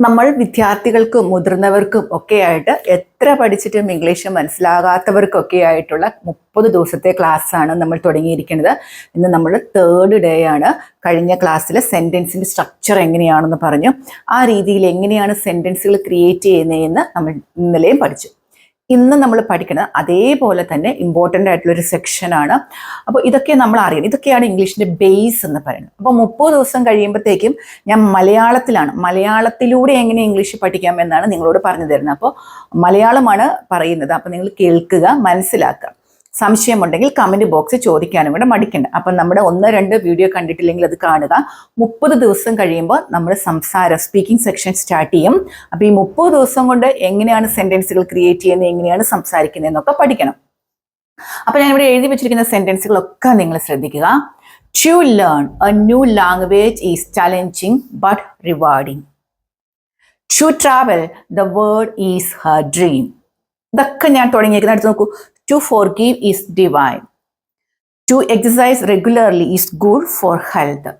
നമ്മൾ വിദ്യാർത്ഥികൾക്കും മുതിർന്നവർക്കും ഒക്കെ ആയിട്ട് എത്ര പഠിച്ചിട്ടും ഇംഗ്ലീഷ് മനസ്സിലാകാത്തവർക്കൊക്കെ ആയിട്ടുള്ള മുപ്പത് ദിവസത്തെ ക്ലാസ്സാണ് നമ്മൾ തുടങ്ങിയിരിക്കുന്നത്. ഇന്ന് നമ്മൾ തേർഡ് ഡേ ആണ്. കഴിഞ്ഞ ക്ലാസ്സിൽ സെന്റൻസിന്റെ സ്ട്രക്ചർ എങ്ങനെയാണെന്ന് പറഞ്ഞു. ആ രീതിയിൽ എങ്ങനെയാണ് സെന്റൻസുകൾ ക്രിയേറ്റ് ചെയ്യുന്നതെന്ന് നമ്മൾ ഇന്നലെയും പഠിച്ചു. ഇന്ന് നമ്മൾ പഠിക്കുന്നത് അതേപോലെ തന്നെ ഇമ്പോർട്ടന്റ് ആയിട്ടുള്ള ഒരു സെക്ഷനാണ് അപ്പോൾ ഇതൊക്കെ നമ്മൾ അറിയണം. ഇതൊക്കെയാണ് ഇംഗ്ലീഷിന്റെ ബേസ് എന്ന് പറയുന്നത്. അപ്പോൾ മുപ്പത് ദിവസം കഴിയുമ്പോഴത്തേക്കും ഞാൻ മലയാളത്തിലാണ്. മലയാളത്തിലൂടെ എങ്ങനെ ഇംഗ്ലീഷ് പഠിക്കാം എന്നാണ് നിങ്ങളോട് പറഞ്ഞു തരുന്നത്. അപ്പോൾ മലയാളമാണ് പറയുന്നത്. അപ്പോൾ നിങ്ങൾ കേൾക്കുക മനസ്സിലാക്കുക. സംശയമുണ്ടെങ്കിൽ കമന്റ് ബോക്സിൽ ചോദിക്കാനും കൂടെ മടിക്കണ്ട. അപ്പം നമ്മുടെ ഒന്ന് രണ്ട് വീഡിയോ കണ്ടിട്ടില്ലെങ്കിൽ അത് കാണുക. മുപ്പത് ദിവസം കഴിയുമ്പോൾ നമ്മൾ സംസാരം സ്പീക്കിംഗ് സെക്ഷൻ സ്റ്റാർട്ട് ചെയ്യും. അപ്പോൾ ഈ മുപ്പത് ദിവസം കൊണ്ട് എങ്ങനെയാണ് സെന്റൻസുകൾ ക്രിയേറ്റ് ചെയ്യുന്നത് എങ്ങനെയാണ് സംസാരിക്കുന്നത് എന്നൊക്കെ പഠിക്കണം. അപ്പോൾ ഞാനിവിടെ എഴുതി വെച്ചിരിക്കുന്ന സെന്റൻസുകളൊക്കെ നിങ്ങൾ ശ്രദ്ധിക്കുക. To learn a new language is challenging but rewarding to travel the world is her dream ഇതൊക്കെ ഞാൻ തുടങ്ങിയിരിക്കുന്ന അടുത്ത് നോക്കൂ. To forgive is divine. To exercise regularly is good for health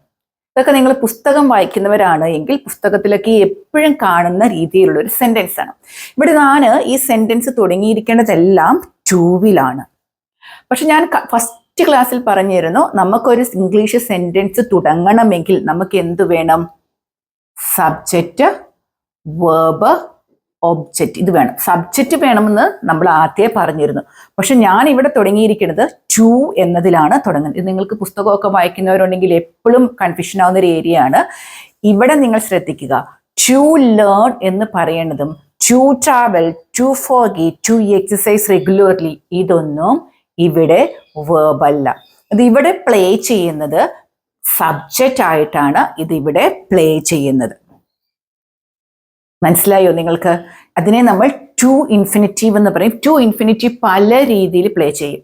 ഇതൊക്കെ നിങ്ങൾ പുസ്തകം വായിക്കുന്നവരാണ് എങ്കിൽ പുസ്തകത്തിലൊക്കെ എപ്പോഴും കാണുന്ന രീതിയിലുള്ള ഒരു സെന്റൻസ് ആണ്. ഇവിടെ ഞാൻ ഈ സെന്റൻസ് തുടങ്ങിയിരിക്കേണ്ടതെല്ലാം ടൂവിലാണ് പക്ഷെ ഞാൻ ഫസ്റ്റ് ക്ലാസ്സിൽ പറഞ്ഞിരുന്നു നമുക്കൊരു ഇംഗ്ലീഷ് സെന്റൻസ് തുടങ്ങണമെങ്കിൽ നമുക്ക് എന്ത് വേണം? സബ്ജക്റ്റ് വേർബ് ഒബ്ജക്റ്റ് ഇത് വേണം. സബ്ജക്റ്റ് വേണമെന്ന് നമ്മൾ ആദ്യമേ പറഞ്ഞിരുന്നു. പക്ഷെ ഞാൻ ഇവിടെ തുടങ്ങിയിരിക്കുന്നത് ടു എന്നതിലാണ് തുടങ്ങുന്നത്. നിങ്ങൾക്ക് പുസ്തകമൊക്കെ വായിക്കുന്നവരുണ്ടെങ്കിൽ എപ്പോഴും കൺഫ്യൂഷൻ ആവുന്ന ഒരു ഏരിയ ആണ്. ഇവിടെ നിങ്ങൾ ശ്രദ്ധിക്കുക. ടു ലേൺ എന്ന് പറയുന്നതും to travel to forgive to exercise regularly ഇതൊന്നും ഇവിടെ വേർബല്ല ഇത് ഇവിടെ പ്ലേ ചെയ്യുന്നത് സബ്ജക്റ്റ് ആയിട്ടാണ് ഇത് ഇവിടെ പ്ലേ ചെയ്യുന്നത്. മനസ്സിലായോ നിങ്ങൾക്ക്? അതിനെ നമ്മൾ ടു ഇൻഫിനിറ്റീവ് എന്ന് പറയും. ടു ഇൻഫിനിറ്റീവ് പല രീതിയിൽ പ്ലേ ചെയ്യും.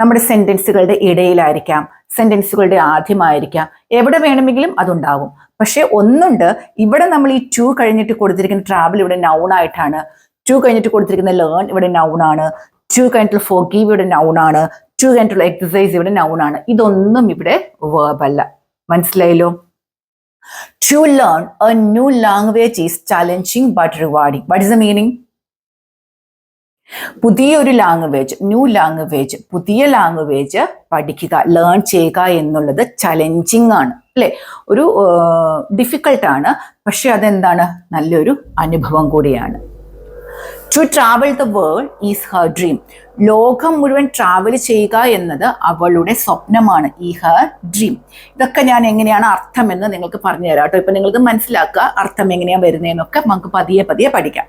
നമ്മുടെ സെന്റൻസുകളുടെ ഇടയിലായിരിക്കാം. സെന്റൻസുകളുടെ ആദ്യമായിരിക്കാം. എവിടെ വേണമെങ്കിലും അതുണ്ടാവും. പക്ഷേ ഒന്നുണ്ട്. ഇവിടെ നമ്മൾ ഈ ടു കഴിഞ്ഞിട്ട് കൊടുത്തിരിക്കുന്ന ട്രാവൽ ഇവിടെ നൗൺ ആയിട്ടാണ്. ടു കഴിഞ്ഞിട്ട് കൊടുത്തിരിക്കുന്ന ലേൺ ഇവിടെ നൗൺ ആണ്. ടു കഴിഞ്ഞിട്ടുള്ള ഫോഗീവ് ഇവിടെ നൗൺ ആണ്. ടു കഴിഞ്ഞിട്ടുള്ള എക്സസൈസ് ഇവിടെ നൗൺ ആണ്. ഇതൊന്നും ഇവിടെ വേർബല്ല മനസ്സിലായല്ലോ? To learn a new language is challenging but rewarding. What is the meaning? പുതിയൊരു ലാംഗ്വേജ് ന്യൂ ലാംഗ്വേജ് പുതിയ ലാംഗ്വേജ് പഠിക്കുക ലേൺ ചെയ്യുക എന്നുള്ളത് ചലഞ്ചിങ് ആണ്. അല്ലെ? ഒരു ഡിഫിക്കൾട്ടാണ് പക്ഷെ അതെന്താണ്? നല്ലൊരു അനുഭവം കൂടിയാണ്. To travel the world is her dream ലോകം മുഴുവൻ ട്രാവൽ ചെയ്യുക എന്നത് അവളുടെ സ്വപ്നമാണ്. ഈ ഹർ ഡ്രീം ഇതൊക്കെ ഞാൻ എങ്ങനെയാണ് അർത്ഥമെന്ന് നിങ്ങൾക്ക് പറഞ്ഞു തരാം കേട്ടോ. ഇപ്പൊ നിങ്ങൾക്ക് മനസ്സിലാക്കുക അർത്ഥം എങ്ങനെയാണ് വരുന്നതെന്നൊക്കെ നമുക്ക് പതിയെ പതിയെ പഠിക്കാം.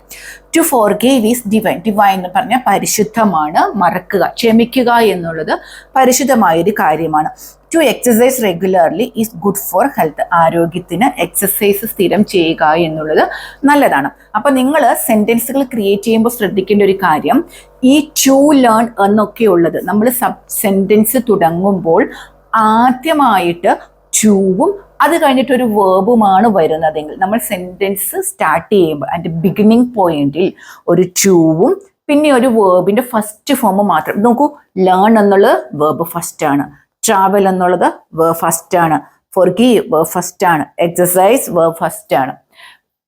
To forgive is divine divine എന്ന് പറഞ്ഞാൽ പരിശുദ്ധമാണ് മറക്കുക ക്ഷമിക്കുക എന്നുള്ളത് പരിശുദ്ധമായൊരു കാര്യമാണ്. To exercise regularly is good for health ആരോഗ്യത്തിന് എക്സസൈസ് സ്ഥിരം ചെയ്യുക എന്നുള്ളത് നല്ലതാണ്. അപ്പൊ നിങ്ങൾ സെന്റൻസുകൾ ക്രിയേറ്റ് ചെയ്യുമ്പോൾ ശ്രദ്ധിക്കേണ്ട ഒരു കാര്യം ഈ ടു ലേൺ എന്നൊക്കെ ഉള്ളത് നമ്മൾ സബ് സെന്റൻസ് തുടങ്ങുമ്പോൾ ആദ്യമായിട്ട് ടൂവും അത് കഴിഞ്ഞിട്ട് ഒരു വേർബുമാണ് വരുന്നതെങ്കിൽ നമ്മൾ സെന്റൻസ് സ്റ്റാർട്ട് ചെയ്യുമ്പോൾ അതിന്റെ ബിഗിനിങ് പോയിന്റിൽ ഒരു ടൂവും പിന്നെ ഒരു വേർബിന്റെ ഫസ്റ്റ് ഫോം മാത്രം. നോക്കൂ ലേൺ എന്നുള്ളത് വേർബ് ഫസ്റ്റ് ആണ്. ട്രാവൽ എന്നുള്ളത് വേർബ് ഫസ്റ്റ് ആണ്. ഫോർ ഗീവ് വേർബ് ഫസ്റ്റ് ആണ്. എക്സസൈസ് വേർബ് ഫസ്റ്റ് ആണ്.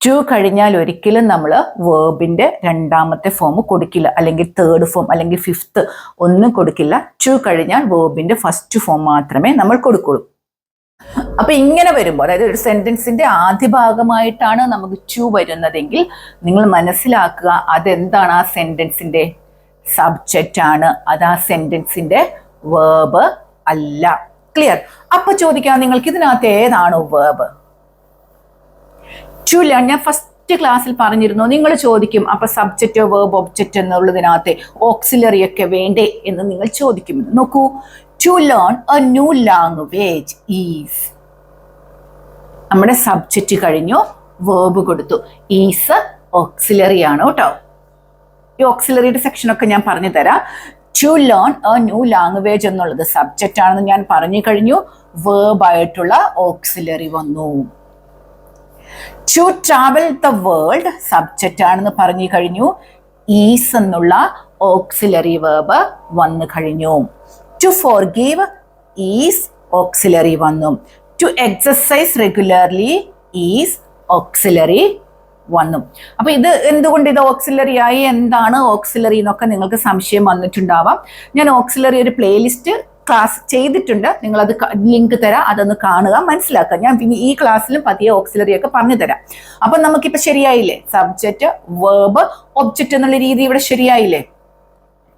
ടു കഴിഞ്ഞാൽ ഒരിക്കലും നമ്മൾ വേർബിന്റെ രണ്ടാമത്തെ ഫോം കൊടുക്കില്ല. അല്ലെങ്കിൽ തേർഡ് ഫോം അല്ലെങ്കിൽ ഫിഫ്ത്ത് ഒന്നും കൊടുക്കില്ല. ടു കഴിഞ്ഞാൽ വേർബിന്റെ ഫസ്റ്റ് ഫോം മാത്രമേ നമ്മൾ കൊടുക്കുള്ളൂ. അപ്പൊ ഇങ്ങനെ വരുമ്പോൾ അതായത് ഒരു സെന്റൻസിന്റെ ആദ്യ ഭാഗമായിട്ടാണ് നമുക്ക് ടു വരുന്നതെങ്കിൽ നിങ്ങൾ മനസ്സിലാക്കുക അതെന്താണ് ആ സെന്റൻസിന്റെ സബ്ജക്റ്റ് ആണ്. അത് ആ സെന്റൻസിന്റെ വേർബ് അല്ല. ക്ലിയർ അപ്പൊ ചോദിക്കാം നിങ്ങൾക്ക് ഇതിനകത്ത് ഏതാണ് വേർബ് ടു ലേൺ ഞാൻ ഫസ്റ്റ് ക്ലാസ്സിൽ പറഞ്ഞിരുന്നു നിങ്ങൾ ചോദിക്കും അപ്പൊ സബ്ജക്റ്റ് വേർബ് ഒബ്ജക്റ്റ് എന്നുള്ളതിനകത്ത് ഓക്സിലറി ഒക്കെ വേണ്ടേ? എന്ന് നിങ്ങൾ ചോദിക്കും നോക്കൂ to learn a new language is നമ്മുടെ സബ്ജക്റ്റ് കഴിഞ്ഞു വേർബ് കൊടുത്തു. ഈസ് ഓക്സിലറി ആണ് കേട്ടോ ഈ ഓക്സിലറിയുടെ സെക്ഷനൊക്കെ ഞാൻ പറഞ്ഞു തരാം. To learn a new language എന്നുള്ളത് സബ്ജക്റ്റ് ആണെന്ന് ഞാൻ പറഞ്ഞു കഴിഞ്ഞു വേർബ് ആയിട്ടുള്ള ഓക്സിലറി വന്നു. To travel the world subject ആണെന്ന് പറഞ്ഞു കഴിഞ്ഞു. ഈസ് എന്നുള്ള ഓക്സിലറി വേർബ് വന്നു കഴിഞ്ഞു. To forgive is auxiliary വന്നു. To exercise regularly is auxiliary വന്നു. അപ്പൊ ഇത് എന്തുകൊണ്ട് ഇത് ഓക്സിലറി ആയി? എന്താണ് ഓക്സിലറി എന്നൊക്കെ നിങ്ങൾക്ക് സംശയം വന്നിട്ടുണ്ടാവാം. ഞാൻ ഓക്സിലറി ഒരു പ്ലേലിസ്റ്റ് ക്ലാസ് ചെയ്തിട്ടുണ്ട്. നിങ്ങൾ അത് ലിങ്ക് തരാം. അതൊന്ന് കാണുക മനസ്സിലാക്കുക. ഞാൻ പിന്നെ ഈ ക്ലാസ്സിലും പതിയെ ഓക്സിലറി ഒക്കെ പറഞ്ഞു തരാം. അപ്പൊ നമുക്കിപ്പോ ശരിയായില്ലേ? സബ്ജക്റ്റ് വേർബ് ഒബ്ജക്റ്റ് എന്നുള്ള രീതി ഇവിടെ ശരിയായില്ലേ?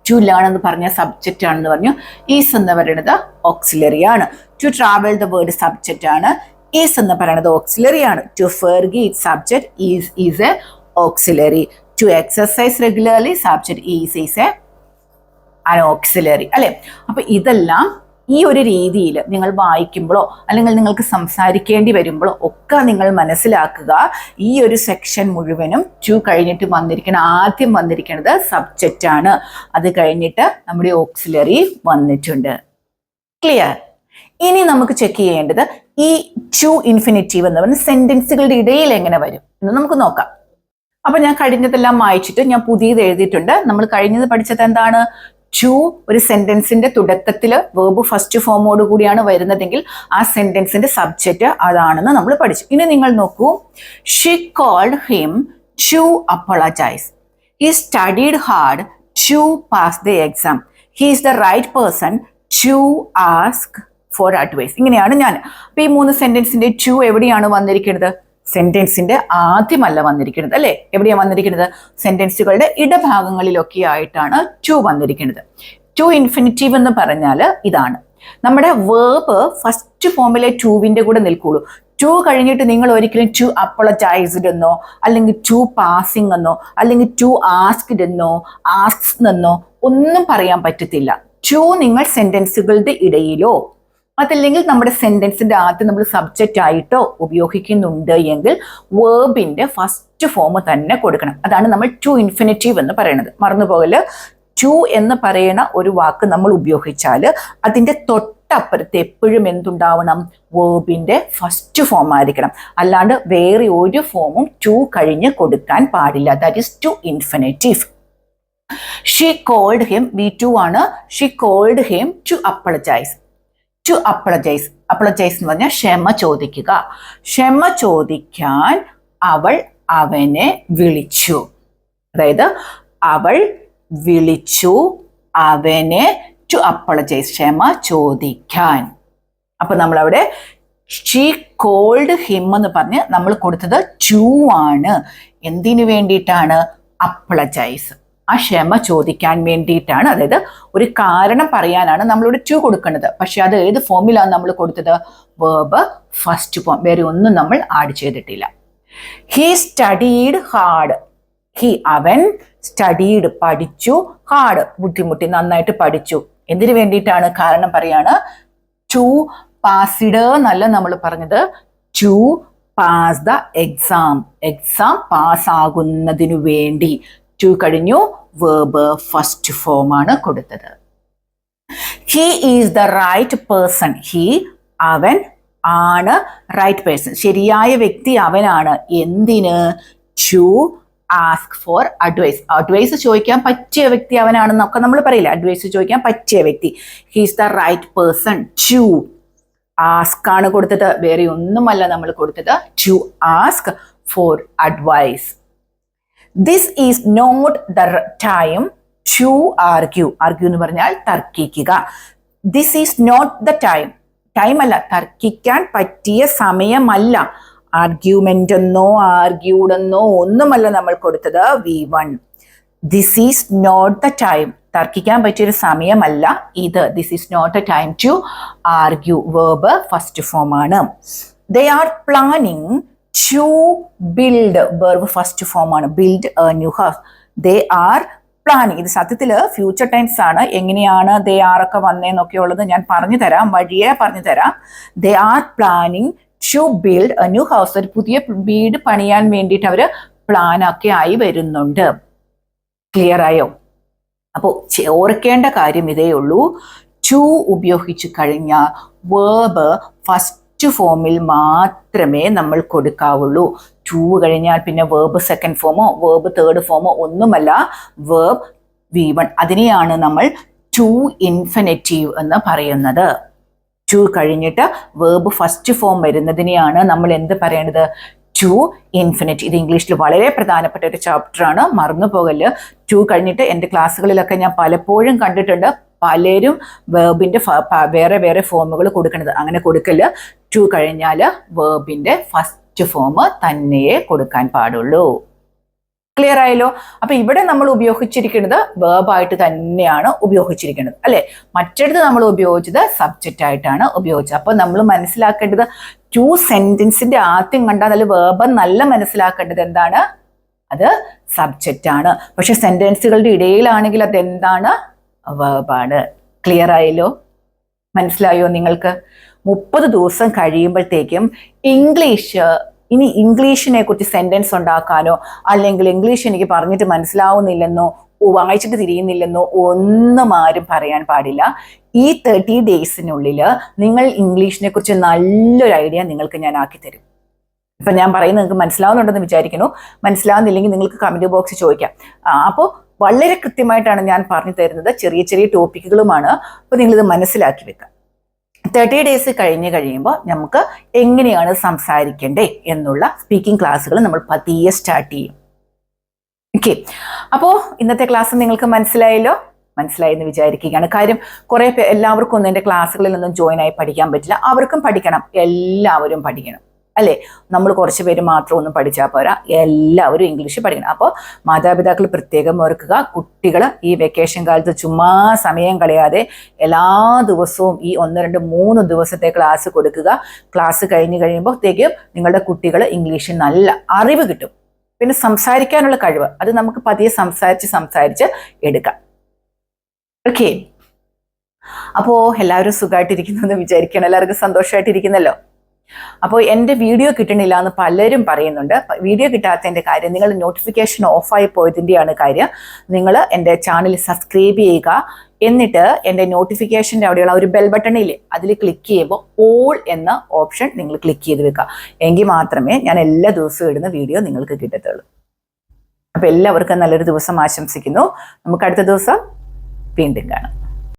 ടു ലേൺ എന്ന് പറഞ്ഞ സബ്ജക്റ്റ് ആണെന്ന് പറഞ്ഞു. ഈസ് എന്ന് പറയുന്നത് ഓക്സിലറി ആണ്. To travel the world subject ആണ്. ഈസ് എന്ന് പറയുന്നത് ഓക്സിലറി ആണ്. To forgive subject is is a auxiliary to exercise regularly subject is is a an auxiliary അല്ലെ? അപ്പൊ ഇതെല്ലാം ഈ ഒരു രീതിയിൽ നിങ്ങൾ വായിക്കുമ്പോഴോ അല്ലെങ്കിൽ നിങ്ങൾക്ക് സംസാരിക്കേണ്ടി വരുമ്പോഴോ ഒക്കെ നിങ്ങൾ മനസ്സിലാക്കുക. ഈ ഒരു സെക്ഷൻ മുഴുവനും ടു കഴിഞ്ഞിട്ട് വന്നിരിക്കണം ആദ്യം വന്നിരിക്കുന്നത് സബ്ജക്റ്റ് ആണ്. അത് കഴിഞ്ഞിട്ട് നമ്മുടെ ഓക്സിലറി വന്നിട്ടുണ്ട്. ക്ലിയർ ഇനി നമുക്ക് ചെക്ക് ചെയ്യേണ്ടത് ഈ ടു ഇൻഫിനിറ്റീവ് എന്ന് പറഞ്ഞ സെന്റൻസുകളുടെ ഇടയിൽ എങ്ങനെ വരും എന്ന് നമുക്ക് നോക്കാം. അപ്പൊ ഞാൻ കഴിഞ്ഞതെല്ലാം വായിച്ചിട്ട് ഞാൻ പുതിയത് എഴുതിയിട്ടുണ്ട്. നമ്മൾ കഴിഞ്ഞത് പഠിച്ചത് എന്താണ്? ടു ഒരു സെന്റൻസിന്റെ തുടക്കത്തിൽ വേർബ് ഫസ്റ്റ് ഫോമോട് കൂടിയാണ് വരുന്നതെങ്കിൽ ആ സെന്റൻസിന്റെ സബ്ജക്റ്റ് അതാണെന്ന് നമ്മൾ പഠിച്ചു. ഇനി നിങ്ങൾ നോക്കൂ. She called him to apologise he studied hard to pass the exam he is the right person to ask for advice ഇങ്ങനെയാണ് ഞാൻ അപ്പൊ ഈ മൂന്ന് സെന്റൻസിന്റെ ടു എവിടെയാണ് വന്നിരിക്കുന്നത്? സെന്റൻസിന്റെ ആദ്യമല്ല വന്നിരിക്കുന്നത് അല്ലെ? എവിടെയാണ് വന്നിരിക്കുന്നത്? സെന്റൻസുകളുടെ ഇടഭാഗങ്ങളിലൊക്കെ ആയിട്ടാണ് ടു വന്നിരിക്കുന്നത്. ടു ഇൻഫിനിറ്റീവ് എന്ന് പറഞ്ഞാൽ ഇതാണ്. നമ്മുടെ വേർബ് ഫസ്റ്റ് ഫോമിലെ ടൂവിന്റെ കൂടെ നിൽക്കുള്ളൂ. ടു കഴിഞ്ഞിട്ട് നിങ്ങൾ ഒരിക്കലും ടു അപ്പോളജൈസ്ഡ് എന്നോ അല്ലെങ്കിൽ ടു പാസിംഗ് എന്നോ അല്ലെങ്കിൽ ടു ആസ്ക്ഡ് എന്നോ ആസ്ക്സ് എന്നോ ഒന്നും പറയാൻ പറ്റത്തില്ല. ടു നിങ്ങൾ സെന്റൻസുകളുടെ ഇടയിലോ അതല്ലെങ്കിൽ നമ്മുടെ സെന്റൻസിന്റെ ആദ്യം നമ്മൾ സബ്ജക്റ്റ് ആയിട്ടോ ഉപയോഗിക്കുന്നുണ്ട് എങ്കിൽ വേർബിന്റെ ഫസ്റ്റ് ഫോം തന്നെ കൊടുക്കണം. അതാണ് നമ്മൾ ടു ഇൻഫിനിറ്റീവ് എന്ന് പറയുന്നത് മറന്നുപോകൽ ടു എന്ന് പറയുന്ന ഒരു വാക്ക് നമ്മൾ ഉപയോഗിച്ചാൽ അതിന്റെ തൊട്ടപ്പുറത്ത് എപ്പോഴും എന്തുണ്ടാവണം? വേർബിന്റെ ഫസ്റ്റ് ഫോം ആയിരിക്കണം. അല്ലാണ്ട് വേറെ ഒരു ഫോമും ടു കഴിഞ്ഞ് കൊടുക്കാൻ പാടില്ല. That is to infinitive she called him V to ആണ്. She called him to apologise to apologise apologise എന്ന് പറഞ്ഞാൽ ക്ഷമ ചോദിക്കുക. ക്ഷമ ചോദിക്കാൻ അവൾ അവനെ വിളിച്ചു. അതായത് അവൾ വിളിച്ചു അവനെ ടു അപ്പളജൈസ് ക്ഷമ ചോദിക്കാൻ. അപ്പൊ നമ്മളവിടെ ഷീ കോൾഡ് ഹിം എന്ന് പറഞ്ഞ് നമ്മൾ കൊടുത്തത് ടു ആണ്. എന്തിനു വേണ്ടിയിട്ടാണ്? അപ്പളജൈസ് ആ ക്ഷമ ചോദിക്കാൻ വേണ്ടിയിട്ടാണ്. അതായത് ഒരു കാരണം പറയാനാണ് നമ്മളിവിടെ ടു കൊടുക്കുന്നത്. പക്ഷെ അത് ഏത് ഫോമിലാണ് നമ്മൾ കൊടുത്തത്? വേർബ് ഫസ്റ്റ് ഫോം വേറെ ഒന്നും നമ്മൾ ആഡ് ചെയ്തിട്ടില്ല. ഹി സ്റ്റഡീഡ് ഹാർഡ് ഹി അവൻ സ്റ്റഡീഡ് പഠിച്ചു ഹാർഡ് ബുദ്ധിമുട്ടി നന്നായിട്ട് പഠിച്ചു. എന്തിനു വേണ്ടിയിട്ടാണ് കാരണം പറയാണ്? ടു പാസിഡ് എന്നല്ല നമ്മൾ പറഞ്ഞത്. To pass the exam exam pass ആകുന്നതിനു വേണ്ടി. ടു കഴിഞ്ഞു. വേർബ് ഫസ്റ്റ് ഫോം ആണ് കൊടുത്തത്. He is the right person he അവൻ ആണ് റൈറ്റ് പേഴ്സൺ ശരിയായ വ്യക്തി അവനാണ്. എന്തിന്? To ask for advice advice ചോദിക്കാൻ പറ്റിയ വ്യക്തി അവനാണെന്നൊക്കെ നമ്മൾ പറയില്ല? അഡ്വൈസ് ചോദിക്കാൻ പറ്റിയ വ്യക്തി. He's the right person to ask ആണ് കൊടുത്തത്. വേറെ ഒന്നുമല്ല നമ്മൾ കൊടുത്തത്. To ask for advice this is not the time to argue argue എന്ന് പറഞ്ഞാൽ തർക്കിക്കുക. This is not the time time അല്ല. തർക്കിക്കാൻ പറ്റിയ സമയമല്ല. ആർഗ്യുമെന്റ് എന്നോ ആർഗ്യൂഡ് എന്നോ ഒന്നുമല്ല നമ്മൾ കൊടുത്തത് V one this is not the time തർക്കിക്കാൻ പറ്റിയൊരു സമയമല്ല ഇത്. This is not a time to argue verb first form ആണ്. They are planning to build ബെർവ് first form ആണ്. Build a new house they are planning ഇത് സത്യത്തിൽ future tense ആണ്. എങ്ങനെയാണ് ദേ ആർ ഒക്കെ വന്നേന്നൊക്കെ ഉള്ളത് ഞാൻ പറഞ്ഞു തരാം വഴിയെ പറഞ്ഞു തരാം. They are planning to build a new house ഒരു പുതിയ വീട് പണിയാൻ വേണ്ടിയിട്ട് അവർ പ്ലാൻ ഒക്കെ ആയി വരുന്നുണ്ട്. ക്ലിയർ ആയോ? അപ്പോൾ ഓർക്കേണ്ട കാര്യം ഇതേ ഉള്ളൂ. ടു ഉപയോഗിച്ച് കഴിഞ്ഞ വേർബ് ഫസ്റ്റ് ഫോമിൽ മാത്രമേ നമ്മൾ കൊടുക്കാവുള്ളൂ. ടു കഴിഞ്ഞാൽ പിന്നെ വേർബ് സെക്കൻഡ് ഫോമോ വേർബ് തേർഡ് ഫോമോ ഒന്നുമല്ല. വേർബ് വി വൺ അതിനെയാണ് നമ്മൾ ടു ഇൻഫിനിറ്റീവ് എന്ന് പറയുന്നത്. ടു കഴിഞ്ഞിട്ട് വേർബ് ഫസ്റ്റ് ഫോം വരുന്നതിനെയാണ് നമ്മൾ എന്ത് പറയേണ്ടത്? ടു ഇൻഫിനിറ്റ് ഇത് ഇംഗ്ലീഷിൽ വളരെ പ്രധാനപ്പെട്ട ഒരു ചാപ്റ്ററാണ് മറന്നു പോകൽ ടു കഴിഞ്ഞിട്ട് എന്റെ ക്ലാസ്സുകളിലൊക്കെ ഞാൻ പലപ്പോഴും കണ്ടിട്ടുണ്ട്. പലരും വേർബിന്റെ വേറെ വേറെ ഫോമുകൾ കൊടുക്കണത്. അങ്ങനെ കൊടുക്കൽ ടു കഴിഞ്ഞാൽ വേർബിന്റെ ഫസ്റ്റ് ഫോം തന്നെയെ കൊടുക്കാൻ പാടുള്ളൂ. ക്ലിയർ ആയല്ലോ? അപ്പൊ ഇവിടെ നമ്മൾ ഉപയോഗിച്ചിരിക്കുന്നത് വേർബായിട്ട് തന്നെയാണ് ഉപയോഗിച്ചിരിക്കുന്നത്. അല്ലെ? മറ്റെടുത്ത് നമ്മൾ ഉപയോഗിച്ചത് സബ്ജക്റ്റ് ആയിട്ടാണ് ഉപയോഗിച്ചത്. അപ്പൊ നമ്മൾ മനസ്സിലാക്കേണ്ടത് ടു സെന്റൻസിന്റെ ആദ്യം കണ്ടാൽ അതിൽ വേർബ് നല്ല മനസ്സിലാക്കേണ്ടത് എന്താണ്? അത് സബ്ജക്റ്റ് ആണ്. പക്ഷെ സെന്റൻസുകളുടെ ഇടയിലാണെങ്കിൽ അത് എന്താണ് വേർബാണ് ക്ലിയർ ആയല്ലോ? മനസ്സിലായോ നിങ്ങൾക്ക്? മുപ്പത് ദിവസം കഴിയുമ്പോഴത്തേക്കും ഇംഗ്ലീഷ് ഇനി ഇംഗ്ലീഷിനെ കുറിച്ച് സെന്റൻസ് ഉണ്ടാക്കാനോ അല്ലെങ്കിൽ ഇംഗ്ലീഷ് എനിക്ക് പറഞ്ഞിട്ട് മനസ്സിലാവുന്നില്ലെന്നോ വായിച്ചിട്ട് തിരിയുന്നില്ലെന്നോ ഒന്നും ആരും പറയാൻ പാടില്ല. ഈ തേർട്ടി ഡേയ്സിനുള്ളിൽ നിങ്ങൾ ഇംഗ്ലീഷിനെ കുറിച്ച് നല്ലൊരു ഐഡിയ നിങ്ങൾക്ക് ഞാൻ ആക്കി തരും. ഇപ്പൊ ഞാൻ പറയുന്നത് നിങ്ങൾക്ക് മനസ്സിലാവുന്നുണ്ടെന്ന് വിചാരിക്കുന്നു. മനസ്സിലാവുന്നില്ലെങ്കിൽ നിങ്ങൾക്ക് കമന്റ് ബോക്സ് ചോദിക്കാം. അപ്പോൾ വളരെ കൃത്യമായിട്ടാണ് ഞാൻ പറഞ്ഞു തരുന്നത്. ചെറിയ ചെറിയ ടോപ്പിക്കുകളുമാണ് അപ്പോൾ നിങ്ങളിത് മനസ്സിലാക്കി വെക്കുക. തേർട്ടി ഡേയ്സ് കഴിഞ്ഞ് കഴിയുമ്പോൾ നമുക്ക് എങ്ങനെയാണ് സംസാരിക്കേണ്ടേ എന്നുള്ള സ്പീക്കിംഗ് ക്ലാസ്സുകൾ നമ്മൾ പതിയെ സ്റ്റാർട്ട് ചെയ്യും. ഓക്കെ അപ്പോൾ ഇന്നത്തെ ക്ലാസ് നിങ്ങൾക്ക് മനസ്സിലായല്ലോ? മനസ്സിലായി എന്ന് വിചാരിക്കുകയാണ്. കാര്യം കുറേ എല്ലാവർക്കും ഒന്നും എന്റെ ക്ലാസ്സുകളിൽ ഒന്നും ജോയിൻ ആയി പഠിക്കാൻ പറ്റില്ല. അവർക്കും പഠിക്കണം. എല്ലാവരും പഠിക്കണം. അല്ലേ? നമ്മൾ കുറച്ച് പേര് മാത്രം ഒന്ന് പഠിച്ചാൽ പോരാ. എല്ലാവരും ഇംഗ്ലീഷ് പഠിക്കണം. അപ്പോൾ മാതാപിതാക്കൾ പ്രത്യേകം ഓർക്കുക. കുട്ടികൾ ഈ വെക്കേഷൻ കാലത്ത് ചുമ്മാ സമയം കളയാതെ എല്ലാ ദിവസവും ഈ ഒന്ന് രണ്ട് മൂന്ന് ദിവസത്തെ ക്ലാസ് കൊടുക്കുക. ക്ലാസ് കഴിഞ്ഞ് കഴിയുമ്പോഴത്തേക്കും നിങ്ങളുടെ കുട്ടികൾ ഇംഗ്ലീഷിൽ നല്ല അറിവ് കിട്ടും. പിന്നെ സംസാരിക്കാനുള്ള കഴിവ്. അത് നമുക്ക് പതിയെ സംസാരിച്ച് സംസാരിച്ച് എടുക്കാം. ഓക്കെ അപ്പോൾ എല്ലാവരും സുഖമായിട്ടിരിക്കുന്നു എന്ന് വിചാരിക്കണം എല്ലാവർക്കും സന്തോഷമായിട്ടിരിക്കുന്നല്ലോ. അപ്പോൾ എന്റെ വീഡിയോ കിട്ടണില്ല എന്ന് പലരും പറയുന്നുണ്ട്. വീഡിയോ കിട്ടാത്തതിന്റെ കാര്യം നിങ്ങൾ നോട്ടിഫിക്കേഷൻ ഓഫായി പോയതിന്റെയാണ് കാര്യം. നിങ്ങൾ എന്റെ ചാനൽ സബ്സ്ക്രൈബ് ചെയ്യുക. എന്നിട്ട് എന്റെ നോട്ടിഫിക്കേഷന്റെ അവിടെയുള്ള ഒരു ബെൽ ബട്ടണിൽ അതിൽ ക്ലിക്ക് ചെയ്യുമ്പോൾ ഓൾ എന്ന ഓപ്ഷൻ നിങ്ങൾ ക്ലിക്ക് ചെയ്ത് വെക്കുക. എങ്കിൽ മാത്രമേ ഞാൻ എല്ലാ ദിവസവും ഇടുന്ന വീഡിയോ നിങ്ങൾക്ക് കിട്ടത്തുള്ളൂ. അപ്പോൾ എല്ലാവർക്കും നല്ലൊരു ദിവസം ആശംസിക്കുന്നു. നമുക്ക് അടുത്ത ദിവസം വീണ്ടും കാണാം.